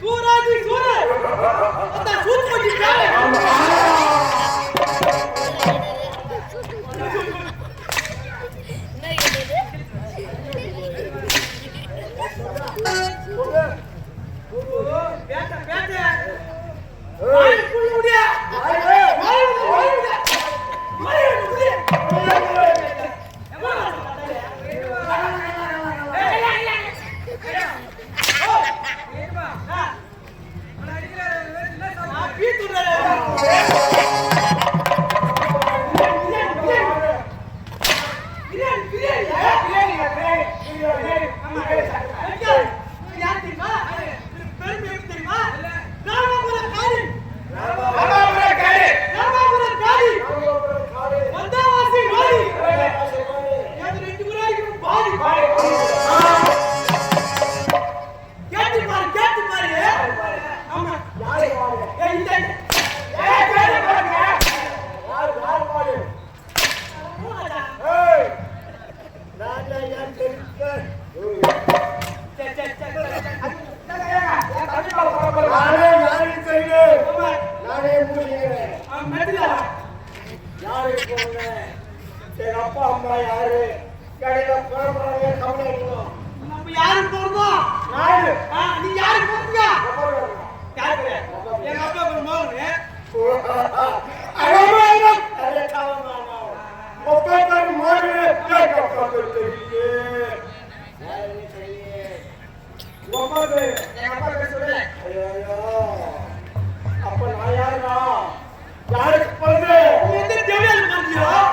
சூராஜி சூரா அந்த சூட் பண்ணி அப்பா அம்மா யாரு கடையில போறவங்க கவலை எடுக்கணும் நம்ம யாருக்கு போறோம் யாரு? நீ யாருக்கு போறீங்க யாருக்கு? எங்க அப்பா பேர் மோகன். அப்ப நான் யாருடா? யாருக்கு பிறந்தேன் தெரியாது மந்திரம்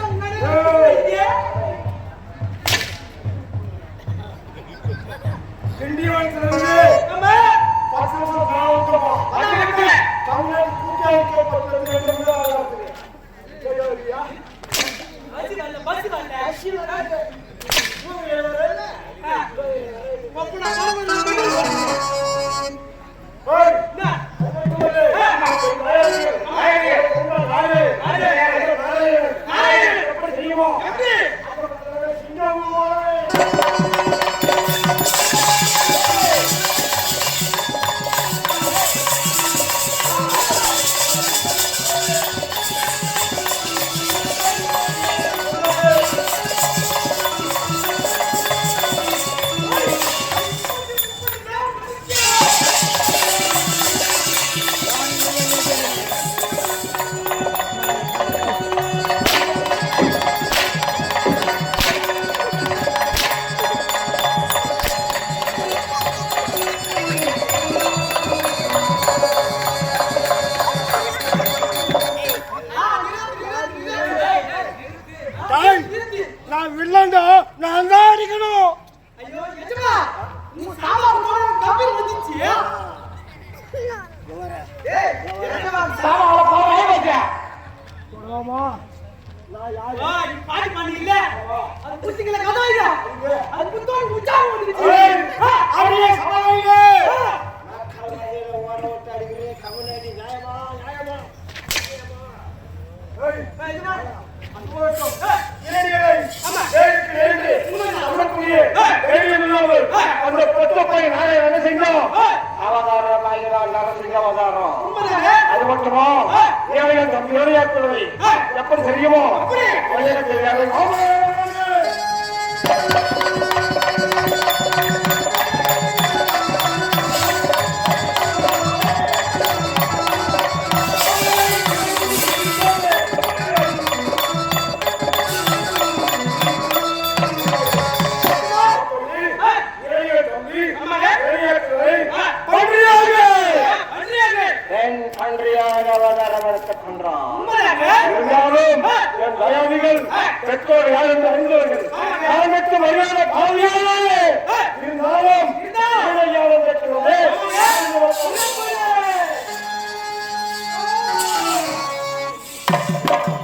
அதுக்கு தோல் உச்சாரம் வந்துருச்சு. அப்படியே சமாளிங்க கவலையில ஓட ஓட்ட அடிக்கிறேன் கவலையடி நியாயமா நியாயமா அது மட்டுமா? ஏழைகள் தம்பியோடைய எப்படி செய்யுமோ அப்படி. பெண் பன்றியாக அவதாரம் எடுத்துக் கொண்டான் என் தயாதிகள் பெற்றோர் யார் என்று அறிந்தவர்கள் காரணத்து மரியாதை பாவியாளே இருந்தாலும் இருக்கிறது